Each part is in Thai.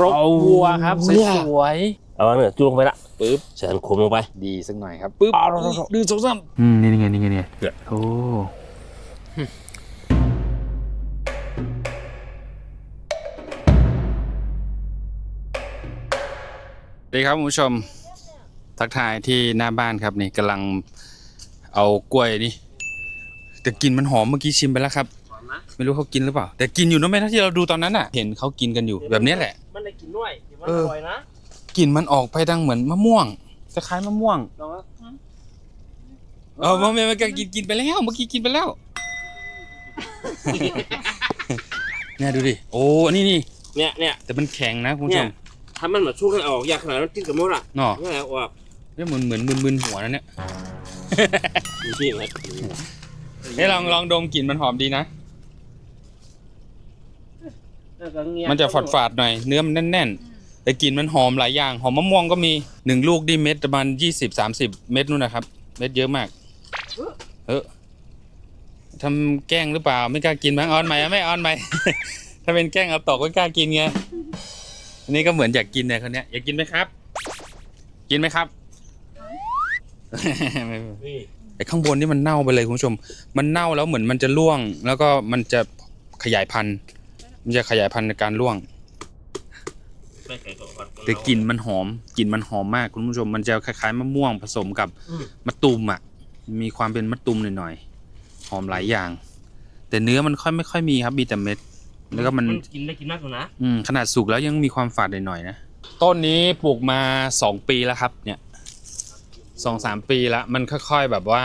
รกวัวครับสเนี่ยวยเอาเนี่ยจุ่มลงไปละปึ๊บแสนขมลงไปดีสักหน่อยครับปึ๊บเอาเอาเอาดื้อสองสามอืมนี่ไงนี่ไงนี่ไงเนี่ยโอ้สวัสดีครับคุณผู้ชมทักทายที่หน้าบ้านครับนี่กำลังเอากล้วยนี่แต่กลินมันหอมเมื่อกี้ชิมไปแล้วครับ ไม่รู้เขากินหรือเปล่า แต่กินอยู่นะแม่ที่เราดูตอนนั้นอะ เห็นเขากินกันอยู่แบบเนี้ยแหละ มันได้กินด้วยเดี๋ยวมันเอออ ร่อยนะกลิ่นมันออกไปดังเหมือนมะม่วงคล้ายๆมะม่วงลองนะเออมันมันก็กินกินไปแล้วเมื่อกี้กินไปแล้ว เนี่ยดูดิโอ้อันนี้นี่เนี่ยเนี่ย แต่มันแข็งนะคุณผู้ชเนี่มยถ้ามันแบบช่วงกันออกอยากขนาดนั้นกินกับมดอะเนาะนี่แหละออกเนี่ยเหมือนเหมือนมึนๆหัวนะเนี่ยมีที่ไหมเฮ้ยลองลองดมกลิ่นมันหอมดีนะ แล้วก็เงียบมันจะฝาดฝาดๆหน่อย เนื้อมันแน่นๆแต่กลิ่นมันหอมหลายอย่าง หอมมะม่วงก็มีหนึ่งลูกดิเม็ดประมาณยี่สิบสามสิบเม็ดนู่นนะครับ เม็ดเยอะมากเออทำแกล้งหรือเปล่าไม่กล้ากินมั้งออนไหมอะไม่ออนไหม ถ้าเป็นแกล้งเอาตอกก็กล้ากินไงอันนี้ก็เหมือนอยากกินเนี่ยคนเนี้ยอยากกินไหมครับ กินไหมครับไม่นี่ไอ้ข้างบนนี่มันเน่าไปเลยคุณผู้ชม มันเน่าแล้วเหมือนมันจะร่วง แล้วก็มันจะขยายพันธุ์ มันจะขยายพันธุ์ในการร่วง ไม่ไก่กับวันแต่กลิ่นมันหอมกลิ่นมันหอมมากคุณผู้ชมมันจะคล้ายๆมะม่วงผสมกับมะตูมอะ มีความเป็นมะตูมหน่อยๆหอมหลายอย่าง แต่เนื้อมันค่อยไม่ค่อยมีครับมีแต่เม็ด แล้วก็มัน กินได้กินมากกว่านะอืมขนาดสุกแล้วยังมีความฝาดหน่อยๆนะ ต้นนี้ปลูกมาสองปีแล้วครับ เนี่ยสองสามปีแล้วมันค่อยๆแบบว่า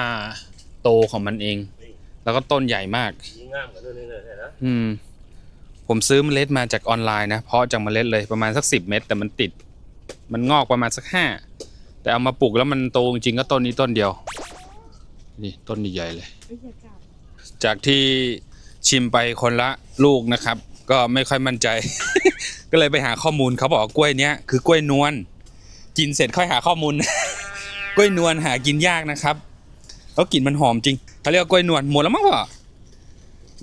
โตของมันเอง แล้วก็ต้นใหญ่มาก ยิ่งงามกว่าเดิมเลยนะอืม ผมซื้อเมล็ดมาจากออนไลน์นะ เพาะจากเมล็ดเลยประมาณสักสิบเม็ดแต่มันติด มันงอกประมาณสักห้าแต่เอามาปลูกแล้วมันโตจริงก็ต้นนี้ต้นเดียว นี่ต้นใหญ่เลย จากที่ชิมไปคนละลูกนะครับ ก็ไม่ค่อยมั่นใจ ก็เลยไปหาข้อมูลเขาบอกกล้วยเนี้ยคือกล้วยนวลกินเสร็จค่อยหาข้อมูล กล้วยนวลหากินยากนะครับแล้วกลิ่นมันหอมจริงเขาเรียกกล้วยนวลหมดแล้วมั้งพ่อ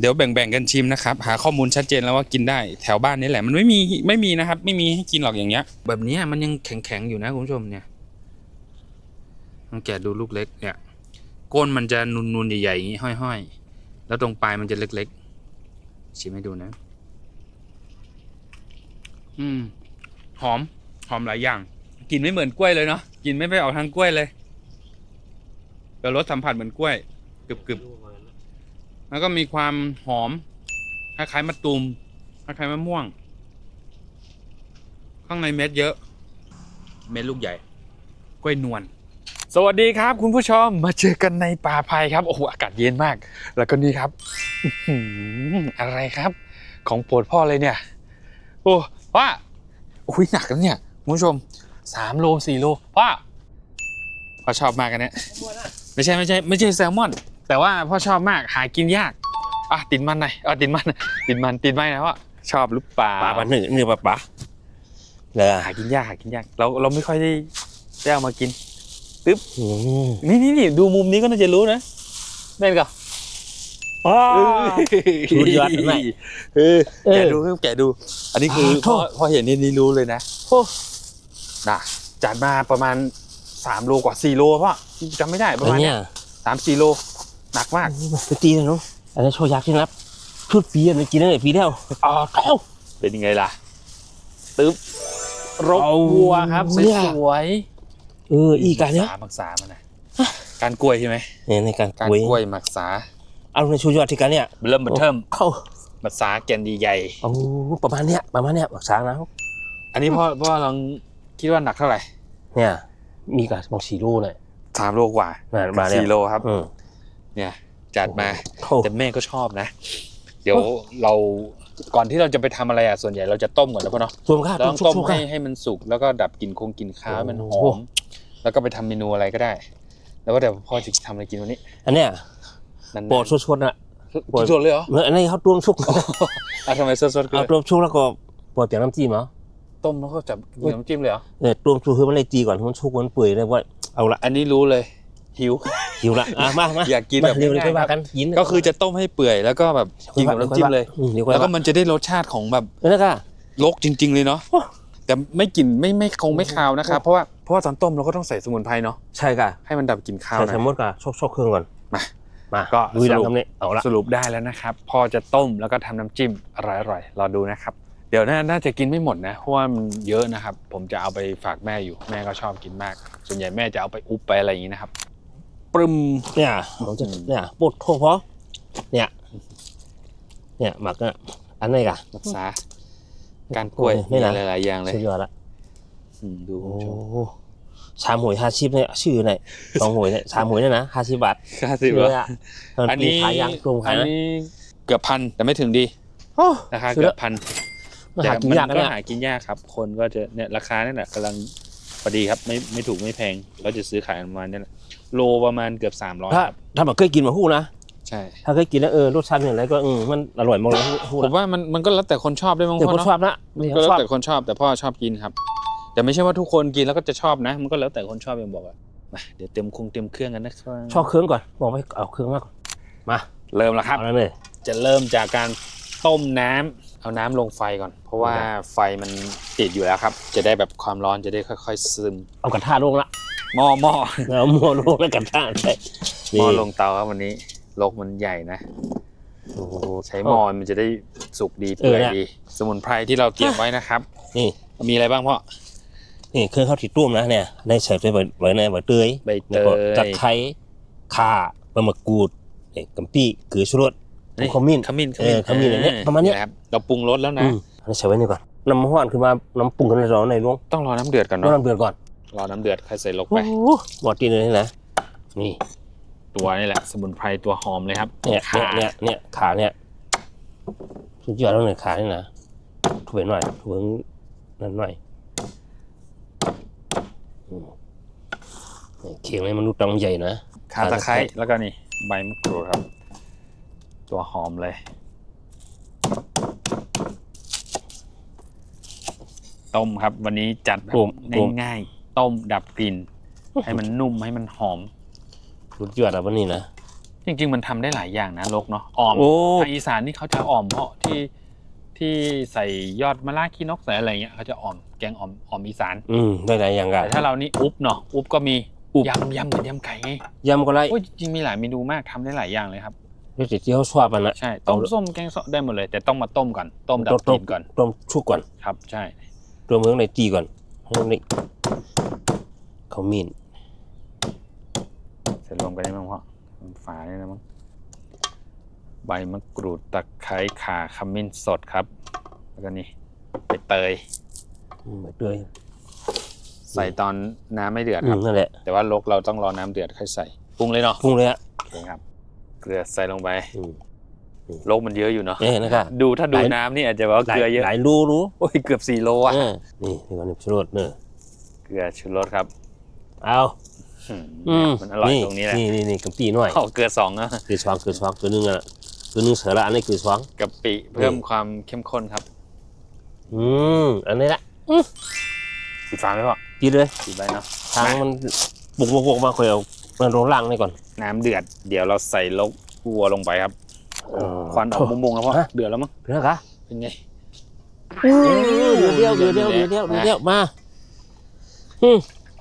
เดี๋ยวแบ่งๆกันชิมนะครับ หาข้อมูลชัดเจนแล้วว่ากินได้แถวบ้านนี่แหละ มันไม่มีไม่มีนะครับ ไม่มีให้กินหรอกอย่างเงี้ย แบบนี้มันยังแข็งๆอยู่นะคุณผู้ชมเนี่ยลองแกะดูลูกเล็กเนี่ยก้นมันจะนูนๆใหญ่ๆอย่างงี้ห้อยๆ แล้วตรงปลายมันจะเล็กๆ ชิมให้ดูนะ อืม หอม หอมหลายอย่าง กินไม่เหมือนกล้วยเลยเนาะ กินไม่ไปออกทางกล้วยเลยแต่รสสัมผัสเหมือนกล้วยกรึบๆ แล้วก็มีความหอม คล้ายๆมะตูม คล้ายๆมะม่วง ข้างในเม็ดเยอะ เม็ดลูกใหญ่ กล้วยนวล สวัสดีครับ คุณผู้ชม มาเจอกันในป่าไผ่ครับ โอ้โห อากาศเย็นมาก แล้วก็นี่ครับอื้อหืออะไรครับ ของโปรดพ่อเลยเนี่ย โอ้พ่อโอ้ยหนักแล้วเนี่ย คุณผู้ชมสามโลสี่โลพ่อพ่อชอบมากกันเนี่ย ไม่ใช่ไม่ใช่ ไม่ใช่แซลมอน แต่ว่าพ่อชอบมากหากินยากอะติดมันหน่อยอะติดมันติดมันติดไม้นะพ่อชอบหรือเปล่าปลาปลาหนึ่งนี่ปลาปลาเลยหากินยากหากินยากเราเราไม่ค่อยได้ได้เอามากินอืมนี่นี่นี่ดูมุมนี้ก็น่าจะรู้นะเล่นก่อนสุดยอดไหมเออเออแกะดูครับแกะดู อันนี้คืออ้าวโทพอษพอเห็นนี่นี่รู้เลยนะโอ้น่ะจัดมาประมาณสามโลกว่าสี่โลพ่อจำไม่ได้ประอันมาณเนี้เนี้ยยสามสี่โล หนักมากไปตีนะน้องอันนี้นโชว์ยักษ์ที่รับชุดปีอะไรกินได้ปีเดียวอ๋อเอ้าเป็นยังไงล่ะตึ๊บรกวัวครับสเนี่ยวยเอออีกอันเนี้ยมักษามันนะการกล้วยใช่ไหมเนี่ยในการการกล้วยกล้วยหมักษาเอาในชูยอดที่กันเนี่ยเริ่มบันเทิมเข้าหมักษาแกนดีใหญ่โอ้ประมาณเนี้ยประมาณเนี้ยบักช้างนะอันนี้พ่อพ่อลองคิดว่าหนักเท่าไหร่เนี่ย มีกับบางสีลูกเลยสามโลกว่ามามาเนี่ยสี่โลครับอืม เนี่ยจัดมาเข้าแต่แม่ก็ชอบนะ เดี๋ยวเราก่อนที่เราจะไปทำอะไรอะส่วนใหญ่เราจะต้มก่อนแล้วพ่อเนาะรวมค่าเราต้ต้อองงชุต้มบๆค่าให้ให้มันสุกแล้วก็ดับกลิ่นคงกลิ่นคาวให้มันหโอ้อโหมแล้วก็ไปทำเมนูอะไรก็ได้ แล้วก็เดี๋ยวพ่อจะทำอะไรกินวันนี้ อันเนี้ยนานๆโปรดชดๆน่ะกินสดเลยเหรอเมื่ออันนี้เขาตวงชุกอะทำไมสดๆก็เอาตวงชุกแล้วก็ปล่อยเปลี่ยนน้ำจิ้มเหรอต้มแล้วก็จับกินน้ำจิ้มเลยเหรอเนี่ยตวงชุกคือมันเลยจีก่อนมันชุกมันเปื่อยเลยว่าเอาละอันนี้รู้เลยหิว หิวละอะมามาอยากกินมาแบบเดี๋ยวง่ายไปๆว่าคกัรับนยินก็คือจะต้มให้เปื่อยแล้วก็แบบกินกับน้ำจิ้มเลยอืมเดี๋ยวค่อยแล้วก็ว่ามันจะได้รสชาติของแบบเออนะก็ลกจริง ๆ เลยเนาะโอ้แต่ไม่กลิ่นไม่ไม่คงไม่คาวนะครับเพราะว่าเพราะว่าตอนต้มเราก็ต้องใส่สมุนไพรเนาะใช่ค่ะให้มันดับกลิ่นคาวใส่หน่สอยมมติก่ะชกชกเครื่องก่อนมามาก็ลุยหลังสรุปคำนี้เอาละสรุปได้แล้วนะครับพ่อจะต้มแล้วก็ทำน้ำจิ้มอร่อยๆรอดูนะครับ เดี๋ยวน่าน่าจะกินไม่หมดนะเพราะว่ามันเยอะนะครับ ผมจะเอาไปฝากแม่อยู่แม่ก็ชอบกินมาก ส่วนใหญ่แม่จะเอาไปอุบไปอะไรอย่างนี้นะครับ ปรึมเนี่ยผมจะเนี่ยปวดโทษเพราะเนี่ย เนี่ยหมักอะอันไหนกะรักษา การป่วยโอ้ยไม่มีนะหลายๆอย่างเลยสุดยอดละอืมดูโอ้คุณผู้ชมชามหวยห้าชิปเนี่ยชื่อไหนสองหวยเนี่ยชามหวยเนี่ยนะห้าชิบบาทค่าสิบเลวะยอะอันนี้ขายยังกลุ่มขาอัยนนะนี้เกือบพันแต่ไม่ถึงดีโอ้ราคาซื้อเกืแล้อวบพันหากินยากนะก็เนี่ยหากินยากครับ คนก็จะเนี่ยราคาเนี่ยแหละกำลังพอดีครับ ไม่ไม่ถูกไม่แพงก็จะซื้อขายประมาณนี้แหละ โลประมาณเกือบสามร้อยถ้าครับถ้าแบบเคยกินมาหู้นะใช่ถ้าเคยกินแล้วเออรสชาติเนี่ยอะไรก็อืมมันอร่อยมากเลยหู้หู้ผนะมว่ามันมันก็แล้วแต่คนชอบด้วยมั้งแต่พ่คอนเนาะชอบนะไม่ก็ใช่แล้วชอบแต่คนชอบแต่พ่อชอบกินครับ แต่ไม่ใช่ว่าทุกคนกินแล้วก็จะชอบนะ มันก็แล้วแต่คนชอบอย่างบอกอะมาเดี๋ยวเต็มคงเต็มเครื่องกันนะครับชอบเครื่องก่อนบอกไปเอาเครื่องมากก่อนมาเริ่มแล้วครับ เอาแล้วเลยจะเริ่มจากการต้มน้ำ เอาน้ำลงไฟก่อน เพราะว่าไฟมันติดอยู่แล้วครับ จะได้แบบความร้อนจะได้ค่อย ๆ ซึม เอากระทะลงละหม้อหม้อเอาหม้อลงแล้วกระทะใช่หม้อลงเตาครับวันนี้ลกมันใหญ่นะโอ้โหใช้หม้อมันจะได้สุกดีเปื่อยเออเนี่ยดี สมุนไพรที่เราเตรียมไว้นะครับ นี่มีอะไรบ้างพ่อนี่เครื่องข้าวถี่ตุ้มนะเนี่ยในใส่ไปไว้ในใบเตยใบเตแล้วก็ยตะไคร้ข่าใบมะกรูดนี่กำปี้เกลือชูรส ขมิ้นขมิ้นเออขมิ้นอะไรเนี่ยประมาณเนี้ยครับเราปรุงรสแล้วอืนะมอันนี้ใส่ไว้นี่ก่อนน้ำห้อนคือมาน้ำปรุงกันในร้อนในลวงต้องรอน้ำเดือดก่อนน้ำเนาะน้ำเดือดก่อนรอน้ำเดือดค่อยใส่ลงโอ้ไปโหบอดตีนเลยนี่นะนี่ตัวนี่แหละสมุนไพรตัวหอมเลยครับเนี่ยข่าเนี่ยเนี่ยเนี่ยขาเนี่ยสุดยอดแล้วเนี่ยขาเนี่ยนะถุยหน่อยถุยนั่นหน่อยอืมเนี่ยเขียงในมนุษย์ต้องใหญ่นะข่าตะไคร้แล้วก็นี่ใบมะกรูดครับ ตัวหอมเลย ต้มครับ วันนี้จัดแบบต้มต้มง่ายๆต้มดับกลิ่น ให้มันนุ่มให้มันหอม สุดยอดอะวันนี้นะ จริง ๆ มันทำได้หลายอย่างนะลกเนาะอ่อมโอ้ ทางอีสานนี่เขาจะอ่อมเพราะที่ที่ใส่ยอดมะระขี้นกใส่อะไรเงี้ยเขาจะอ่อมแกงอ่อมอ่อมอีสานอืมได้หลายอย่างกัน แต่ถ้าเรานี่อุบเนาะอุบก็มีอุ๊บ ยำยำเหมือนยำไก่ไงยำก็ได้โอ้ยจริงๆมีหลายเมนูมากทำได้หลายอย่างเลยครับ เดี๋ยวที่เขาชอบมันนะใช่ต้มส้มแกงส้มได้หมดเลย แต่ต้องมาต้มก่อนต้มดับกลิ่นก่อนต้มชุกก่อนครับ ใช่ตัวเมืองในตีก่อนให้มันได้เขามีนเสร็จรวมกันได้มั้งพ่อฝาเนี่ยนะมั้งใบมะกรูดตะไคร้ข่าขมิ้นสดครับ แล้วก็นี่ใบเตยอืมใบเตยใส่ตอนน้ำไม่เดือดครับนั่นแหละแต่ว่าลกเราต้องรอน้ำเดือดค่อยใส่ปรุงเลยเนาะปรุงเลยอะโอเคครับ เกลือใส่ลงไปอืมลกมันเยอะอยู่เนาะเอ๊ะนะครับ ดูถ้าดูหลาย น้ำนี่อาจจะว่าหลาเกยลือเยอะหลายรูรู้โอ้ยเกือบสี่โลอะเออนี่นี่ก่อนนี่ชูรสเนอะเกลือชูรสครับเอาอืมอืมมันอร่อยตรงนี้แหละนี่นี่นี่กะปิหน่อยเอาเกลือสองอะคือช้อนคือช้อนตัวหนึงอะตัวหนึงเสือละอันนี้คือช้อนกะปิเพิ่มความเข้มข้นครับอืมอันนี้ละปิดฝาไหมพ่อกินเลยปิดไว้เนาะทางมันบุกบุกบุกมาคอยเอา มันลงล่างนี่ก่อนน้ำเดือด เดี๋ยวเราใส่ลกวัวลงไปครับเออควันออกมุงๆแล้วพ่อฮะเดือดแล้วมั้งเพื่อนคะเป็นไงเดือดเดียวเดือดเดียวเดือดเดียวเดือดเดียวมาอืม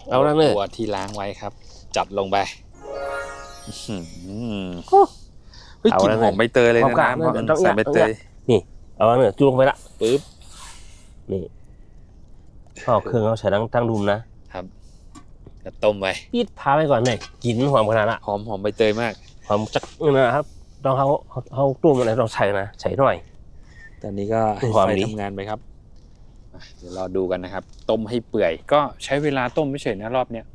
เอาแล้วเนี่ยวัวที่ล้างไว้ครับ จัดลงไปอื้อหือโอ้เฮ้ยเอากลิ่นแล้วหอมใบเตยเลยหอมนะกะน้ำพ่อเนี่ยต้องใส่ใบเตยเอาแล้วเนี่ยจุ่มลงไปละปึ๊บนี่พ่อเครื่องเขาใส่ตั้งตั้งดุมนะ ก็ต้มไว้ปีดพาไปก่อนเลยกลินหอมขนาดละหอมหอมใบเตยมาก หอมจักนี่นะครับต้องเขาเขาเขาตุ้มอะไรต้องใส่นะใส่หน่อย ตอนนี้ก็ให้หอมไฟดีทำงานไปครับอะเดี๋ยวรอดูกันนะครับ ต้มให้เปื่อย ก็ใช้เวลาต้มไม่เฉยนะรอบเนี้ย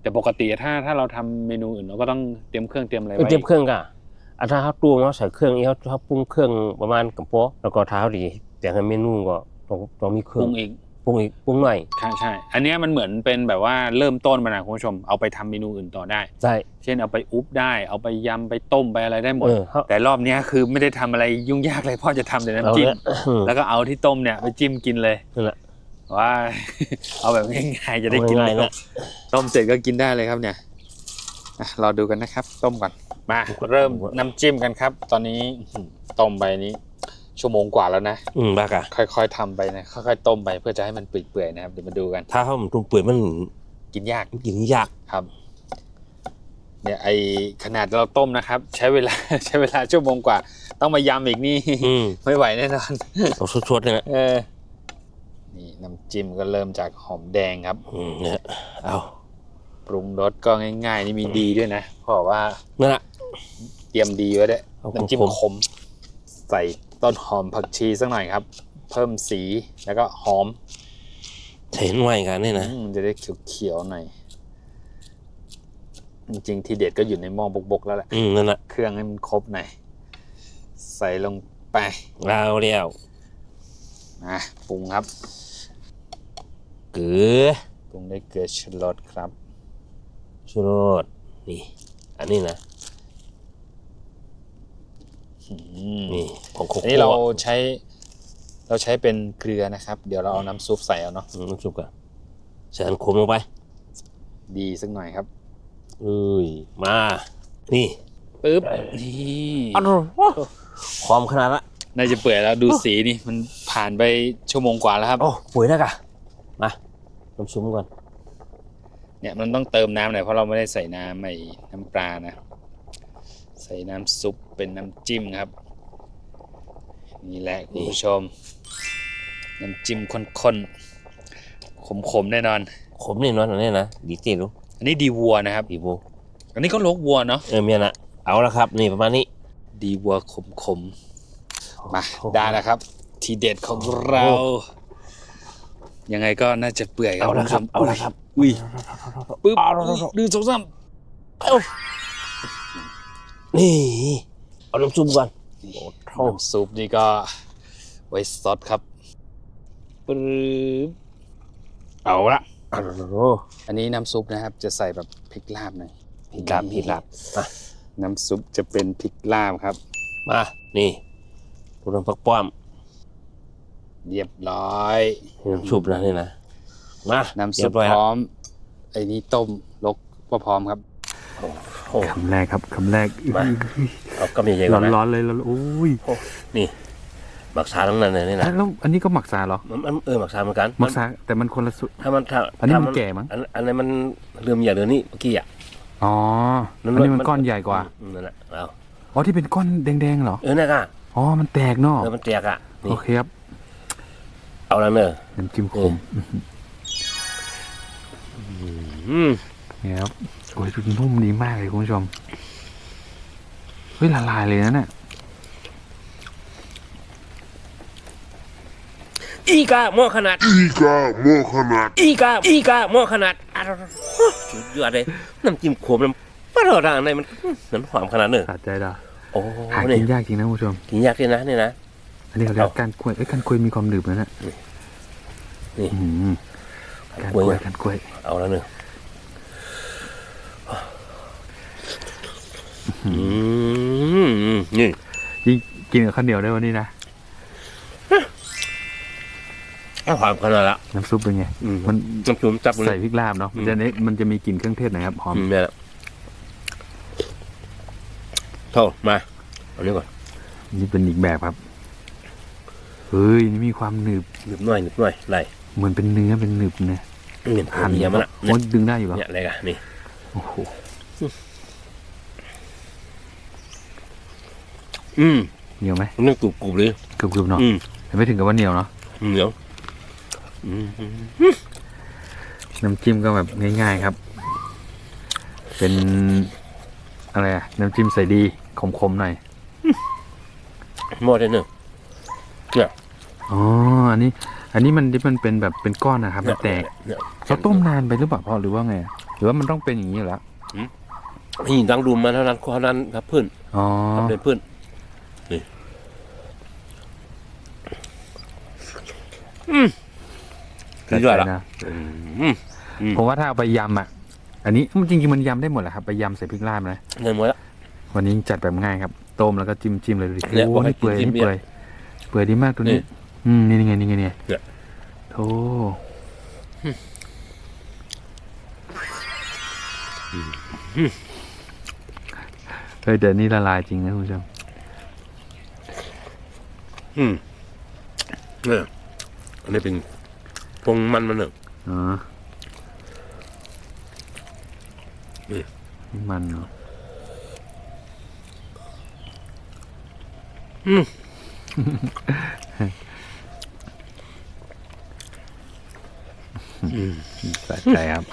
แต่ปกติถ้าถ้าเราทำเมนูอื่นเราก็ต้องเตรียมเครื่องเตรียมอะไรเออไว้เตรียมเครื่องก่ะอันถ้าเขาตุ้มเขาใส่เครื่องนี้เขาเขาปรุงเครื่องประมาณกับโป๊ะแล้วก็เท้าดี แต่ให้เมนูก็ต้องต้องมีเคปรื่อรุงงอีก ปรุงอีกปรุงหน่อยใช่ใช่ อันเนี้ยมันเหมือนเป็นแบบว่าเริ่มต้นมานะคุณผู้ชม เอาไปทำเมนูอื่นต่อได้ ใช่ เช่นเอาไปอุบได้ เอาไปยำไปต้มไปอะไรได้หมด เออเขาแต่รอบเนี้ยคือไม่ได้ทำอะไรยุ่งยากเลยพ่อจะทำแต่เอาน้ำจิ้มเนี่ยอืมแล้วก็เอาที่ต้มเนี่ยไปจิ้มกินเลยนั่นแหละว่าเอาแบบง่ายๆจะได้กินง่ายๆเลยนะ ต้มเสร็จก็กินได้เลยครับเนี่ยอะรอดูกันนะครับ ต้มก่อนมาเริ่มน้ำจิ้มกันครับ ตอนนี้อื้อหือต้มไปนี้ ชั่วโมงกว่าแล้วนะ อืมบ้ากะค่อยๆทำไปนะค่อยๆต้มไปเพื่อจะให้มันเปื่อยๆนะครับเดี๋ยวมาดูกัน ถ้าเขามันตุ่มเปื่อยมันกินยากกินยากครับเนี่ยไอขนาดเราต้มนะครับ ใช้เวลาใช้เวลาชั่วโมงกว่า ต้องมายำอีกนี่อืมไม่ไหวแน่นอนเอาชดๆเลยนะเออนี่น้ำจิ้มก็เริ่มจากหอมแดงครับอืมเนี่ยเอาปรุงรสก็ง่าย ๆ นี่มีดีด้วยนะเพราะว่านั่นแหละเตรียมดีไว้ด้วยเอาน้ำจิ้มขมขมใส่ ต้นหอมผักชีสักหน่อยครับ เพิ่มสีแล้วก็หอมเห็นไว้กันนี่นะอืมจะได้เขียวๆหน่อยจริงๆทีเด็ดก็อยู่ในหม้อบกๆแล้วแหละอืมนั่นแหละเครื่องให้มันครบหน่อยใส่ลงไปเอาแล้วนะปรุงครับ เกลือปรุงด้วยเกลือชูรสครับชูรสนี่ อันนี้นะอืม นี่ของโคอันโค่นี้เราใช้เราใช้เป็นเกลือนะครับ เดี๋ยวเราเอาน้ำซุปใส่เอาเนาะอืมน้ำซุปกันใส่อันขมลงไป ดีสักหน่อยครับเอ้ยมา นี่ปึ๊บนี่อันความขนาดละน่าจะเปื่อยแล้วดูสีนี่มันผ่านไปชั่วโมงกว่าแล้วครับโอ้ป่วยแล้วกะมาน้ำซุปก่อนเนี่ยมันต้องเติมน้ำหน่อยเพราะเราไม่ได้ใส่น้ำไอ้น้ำปลานะ ใส่น้ำซุปเป็นน้ำจิ้มครับ นี่แหละคุณผู้ชม น้ำจิ้มข้นๆขมๆแน่นอน ขมนี่นอนอันนี้นะดีเจรู้อันนี้ดีวัวนะครับ ดีโบอันนี้ก็ลกวัวเนาะเออเมียนะเอาละครับ นี่ประมาณนี้ ดีวัวขมๆมาได้แล้วครับ ทีเด็ดของเรายังไงก็น่าจะเปื่อยครับเอาละครับณเอาผู้ชมละครับ อุ้ยปึ๊บเอาละครับหนึ่งสองสาม นี่ เอาน้ำซุปก่อนโอ้โหน้ำซุปนี่ก็ไว้ซดครับปึ๊บเอาละโอ้โหอันนี้น้ำซุปนะครับ จะใส่แบบพริกลาบหน่อยผิดลาบผิดลาบมาน้ำซุปจะเป็นพริกลาบครับ มานี่ตัวน้ำปักป้อมเรียบร้อยน้ำซุปนะนี่นะมาน้ำซุปเรียบร้อยพแล้วร้อมไอ้นี้ต้มลกก็พร้อมครับ โอ้คำแรกครับคำแรกมาเอากำใหญ่ๆก่ร้ออนนนะร้อนๆเลยแล้วโอ้ยนี่หมักชาทั้งนั้นเลยนี่นะแล้วอันนี้ก็หมักซาเหรอมันมันเออหมักชาเหมือนกันหมักซาแต่มันคนละสุดถ้ามันถ้าอันนี้ถ้ามันแก่มั้งอันอันนี้นมันเริ่มใหญ่เดี๋ยวนี้เมื่อกี้อะอ๋ออันนี้มันก้อนใหญ่กว่าอืมนั่นแหละเอาอ๋อที่เป็นก้อนแดงๆเหรอเออนี่ยก็อ๋อมันแตกเนาะเออมันแตกอะนี่โอเคครับเอาแล้วเนอะน้ำจิ้มขมอืมเนี่ยครับ โอ้ยนุ่มดีมากเลยคุณผู้ชม เฮ้ยละลายเลยนะเนี่ย อีกาหม้อขนาด Iga Mohamed. อีกา อีกาหม้อขนาดอะสุดยอดเลยน้ำจิ้มขมน้ำปลาร้าในมันมันหอมขนาดเนอะสะใจดาโอ้หานี่กินยากจริงนะคุณผู้ชม กินยากเลยนะนี่นะ อันนี้เขาเรียกเอาการกล้วยเอ้ยการกล้วยมีความหนึบนะเนี่ยนี่อื้อหือการกกล้ล้ววยยการกล้วย เอาแล้วเนอะอืม นี่ยิ่งกินกับข้าวเหนียวได้วันนี้นะหอมขนาดละน้ำซุปเป็นไงอืมมันน้ำซุปจับเลยใส่พริกลาบเนาะมันจะเนมันจะมีกลิ่นเครื่องเทศหนะครับหอมอืมเนี่ยแหละเท่ามาเอานี้ก่อนนี่เป็นอีกแบบครับเฮ้ยนี่มีความหนึบหนึบหน่อยหนึบหน่อยไหลเหมือนเป็นเนื้อเป็นหนึบเนี่ยนี่หั่นเนียมันละโอ้ยดึงได้อยู่เหรอเนี่ยอะไรกันนี่โอ้โห อืมเหนียวไหมมันนึกกรุบกรุบเลยกรึบๆเนาะอืมแต่ไม่ถึงกับว่าเหนียวเนาะเหนียวอืมน้ำจิ้มก็แบบง่ายๆครับ เป็นอะไรอะน้ำจิ้มใส่ดีขมๆหน่อยหม้อได้เนอะเนี่ยอ๋ออันนี้ อันนี้มันที่มันเป็นแบบเป็นก้อนนะครับมันแตกเนี่ยเราต้มนานไปหรือเปล่าพ่อหรือว่าไง หรือว่ามันต้องเป็นอย่างนี้อยู่แล้วนี่ดังดูมาเท่านั้นเท่านั้นครับเพื่อนอ๋อครับเป็นเพื่อนนี่ อืมสุดยอดละนะอืมอืมผมว่าถ้าเอาไปยำอะ อันนี้จริงๆมันยำได้หมดแหละครับไปยำใส่พริกลาบนะเงินหมดละวันนี้จัดแบบง่ายครับต้มแล้วก็จิ้มจิ้มเลยดูดิเนี่ยโอ้บอกให้นี่เปื่อยจิ้มนี่เปื่อยเปื่อยดีมากตัวนี่นี้ อืมนี่ไงนี่ไงนี่ไงเนี่ย โธ่เฮ้ยเดี๋ยวนี้ละลายจริงนะคุณผู้ชมอืมเนี่ย อันนี้เป็นพงมันมันหนึ่งอ๋อนี่มันเนาะอืมสะใจครับ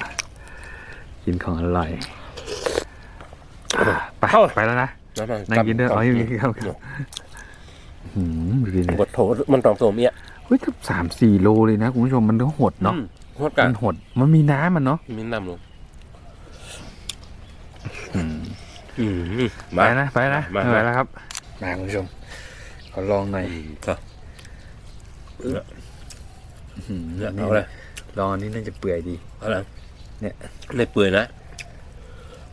กินของอร่อยไปไปแล้วนะแล้วนั่งกินด้วยอ๋อยังมีครับหืมดูดิเนี่ยบดโถมันตองโสมเนี่ย เฮ้ยถ้าสามสี่โลเลยนะคุณผู้ชมมันก็หดเนาะอืมโคตรกัมันนหดมันมีน้ำมันเนาะมีน้ำลงอืมอืมไปมา นะไปนะมาไม่ไหวแล้วครับมาคุณผู้ชมขอลองหน่อยอืมก็หืมเนี่ยเอาเลยลองอันนี้น่าจะเปื่อยดี เอาละเนี่ย ในเปื่อยนะ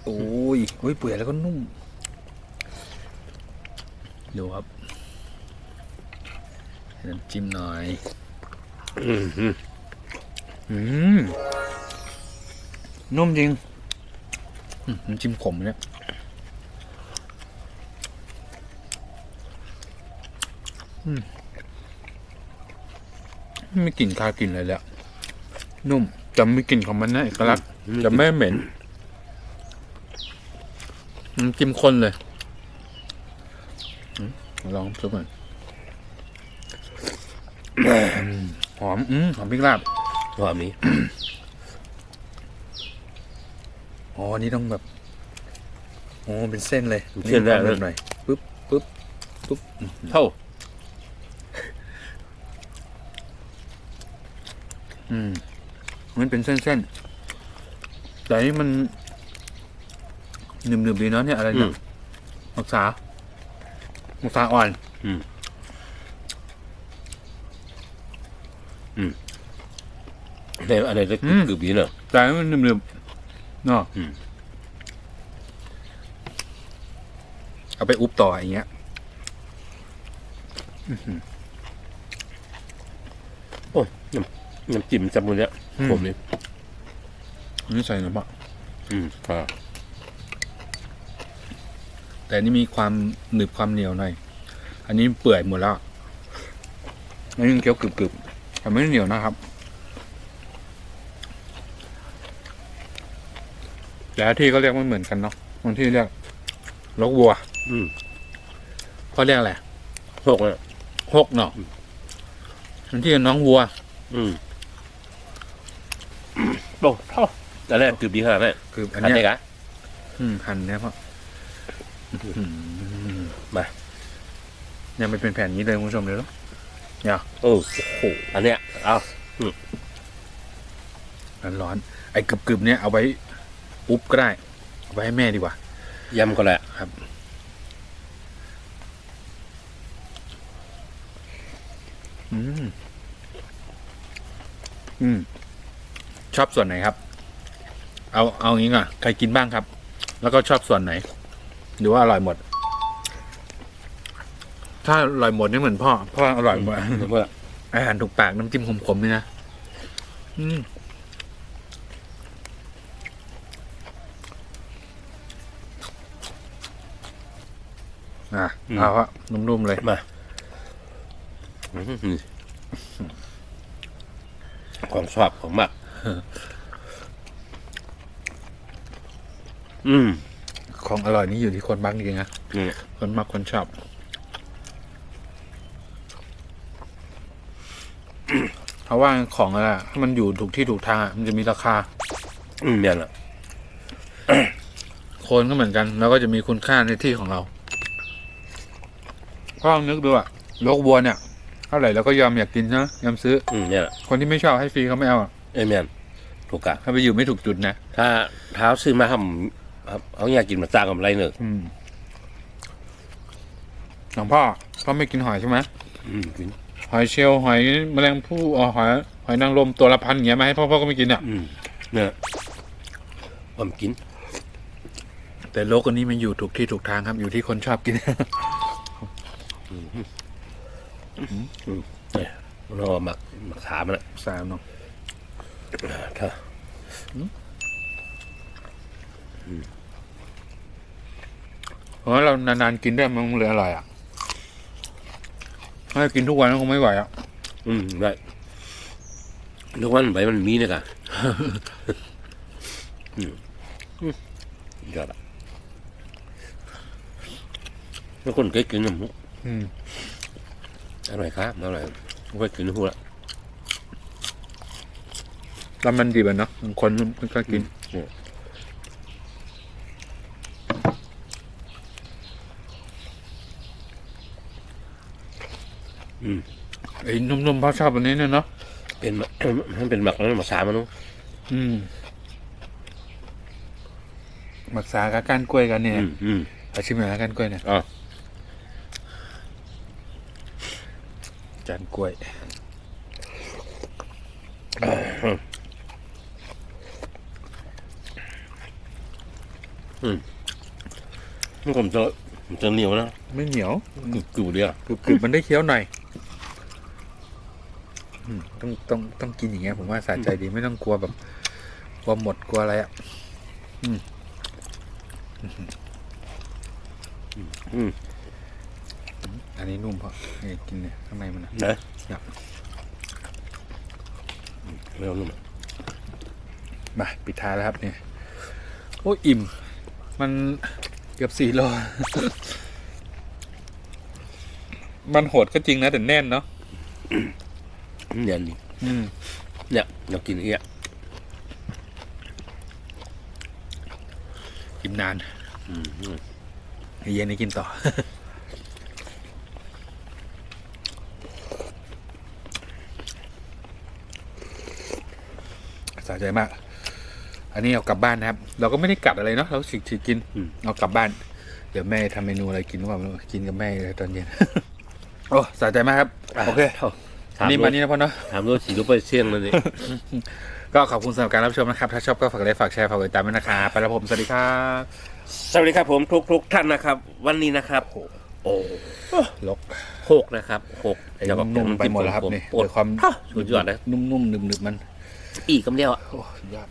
โอ้ยโอ้ยเปื่อยแล้วก็นุ่มดูครับให้ น้ำจิ้มหน่อยอืมอืมอืมนุ่มจริงอืมน้ำจิ้มขมเนี่ยอืมไม่กลิ่นคาวกลิ่นอะไรแล้วนุ่มจะมีกลิ่นของมันนะเอกลักษณ์จะไม่เหม็นน้ำจิ้มข้นเลยอืมลองซุปหน่อยอืม หอม อืมหอมพริกลาบความนี้อ๋อนี่ต้องแบบโอ้เป็นเส้นเลยเส้นแรกลเลยหน่อยปึ๊บปึ๊บปึ๊บเท่าอืมมันเป็นเส้นๆแต่อันนี้มันหนึบๆดีเนาะเนี่ยอะไรอืเนี่ยมมักษามักษาอ่อน ในอะไรจะอืม กึบๆนี้เนอะแต่อันนี้มันหนึบๆเนาะอืม เอาไปอุบต่ออย่างเงี้ย โอ้ยน้ำน้ำจิ้มจำนวนเนี้ยอืม ผมนี่ อันนี่ใส่น้ำปะอืม อ่าแต่อันนี่มีความหนึบความเหนียวหน่อย อันนี้เปื่อยหมดแล้วอันนี้ยังเคี้ยวกรึบๆ แต่ไม่เหนียวนะครับ แต่ละที่ก็เรียกไม่เหมือนกันเนาะบางที่เรียกลกวัว อืมเขาเรียกอะไรหกเนี่ยหกเนาะบางที่น้องวัว อืมโอ้เท่าแต่แรกกึบดีขนาดนั้นคืออันอันเนี้นี้ยกะอืมหั่นเนี่ยเพราะมา ยังไม่เป็นแผ่นนี้เลยคุณผู้ชมเลย เนาะโอ้โหอันเนี้ยเอาร้อนๆไอ้กรึบๆเนี่ยเอาไว้อุ๊บก็ได้เอาไว้ให้แม่ดีกว่ายำก็แหละอืมอืมชอบส่วนไหนครับ เอาเอางี้ก่อนใครกินบ้างครับ แล้วก็ชอบส่วนไหน หรือว่าอร่อยหมด ถ้าอร่อยหมดนี่เหมือนพ่อ พ่ออร่อยหมดเมื่ออาหารถูกปากน้ำจิ้มขมๆนี่นะอืมอะเอาอะนุ่มๆเลยมาอืมของชอบของมากอืม ของอร่อยนี่อยู่ที่คนมักจริงๆนะนี่คนมักคนชอบ เพราะว่าของอะไรอะถ้ามันอยู่ถูกที่ถูกทางอะมันจะมีราคา อืมเนี่ยแหละโคนก็เหมือนกัน แล้วก็จะมีคุณค่าในที่ของเราเพราะลองนึกดูอะโลกวัวเนี่ยเท่าไหร่เราก็ยอมอยากกินนะยอมซื้อ อืมเนี่ยแหละคนที่ไม่ชอบให้ฟรีเขาไม่เอาอะเอ้ยแมนถูกกะถ้าไปอยู่ไม่ถูกจุดนะถ้าเท้าซื้อมาทำครับเขาอยากกินมาสร้างกำไรเนอะอืมหลวงพ่อพ่อไม่กินหอยใช่ไหมอืมกิน หอยเชลล์หอยแมลงภู่เอ่อหอยหอยนางรมตัวละพันอย่างเงี้ยมาให้พ่อพ่อก็ไม่กินอะ อืมเนี่ยผมกิน แต่โลกอันนี้มันอยู่ถูกที่ถูกทางครับ อยู่ที่คนชอบกิน เนี่ยเราหมักหมักขามันอะสามเนาะครับเพราะว่าเรานานๆกินได้มันเลยอร่อยอะ ถ้ากินทุกวันก็คงไม่ไหวอะ อืมได้ทุกวันไปมันมีเนี่ยกะอืมยอดอะแล้วคนเคยกินน้ำมุกอืมอร่อยครับอร่อยไม่เคยกินหัวละแล้วมันดีแบบเนาะคนมันก็กิน ไอ้นุ่มๆพ่อชอบอันนี้เนี่ยเนาะเป็นมะมันเป็นหมักแล้วหมักสามันเนาะอืมหมักษากับก้านกล้วยกันเนี่ยอืมอืมเอาชิมหน่อยนะก้านกล้วยเนี่ยอะจานกล้วยมันผมจะมันจะเหนียวนะ ไม่เหนียวกรึบกรึบเดียวกรึบๆมันได้เคี้ยวหน่อยอืม ต้องต้องต้องกินอย่างเงี้ย ผมว่าสะใจดีไม่ต้องกลัวแบบกลัวหมดกลัวอะไรอะอืมอันนี้นุ่มเพราะนี่กินเนี่ยข้างในมันนะนะครับไม่เอานุ่มมาปิดท้ายแล้วครับเนี่ยโอ้อิ่ม มันเกือบสี่โลมันโหดก็จริงนะแต่แน่นเนาะ เนียนดีอืมเนี่ยอยากกินอีกอะกินนานอืมอืมเย็นนี้กินต่อ สะใจมาก อันนี้เอากลับบ้านนะครับ เราก็ไม่ได้กัดอะไรเนาะเราฉีกฉีกกินเอากลับบ้าน เดี๋ยวแม่ทำเมนูอะไรกินหรือเปล่าไม่รู้กินกับแม่เลยตอนเย็น โอ้สะใจมากครับ โอเคถา มนี่รมาถนี่นะพ่อเนาะ ถามรถสีรถไปเสี่ยงเลยดิก็ขอบคุณสำหรับการรับชมนะครับ ถ้าชอบก็ฝากไลค์ฝากแชร์ฝากกดติดตามด้วยนะครับไปแล้วผมสวัสดีครับสวัสดีครับผมทุกทุกๆท่านนะครับ วันนี้นะครับ โอ้ลกโคกนะครับโคกไอ้นุ่มๆไปหมดแล้วครับนี่โอ้ด้วยความสุดยอดนะนุ่มๆหนึบๆมัน อีกคำเดียวอะโอ้สุดยอด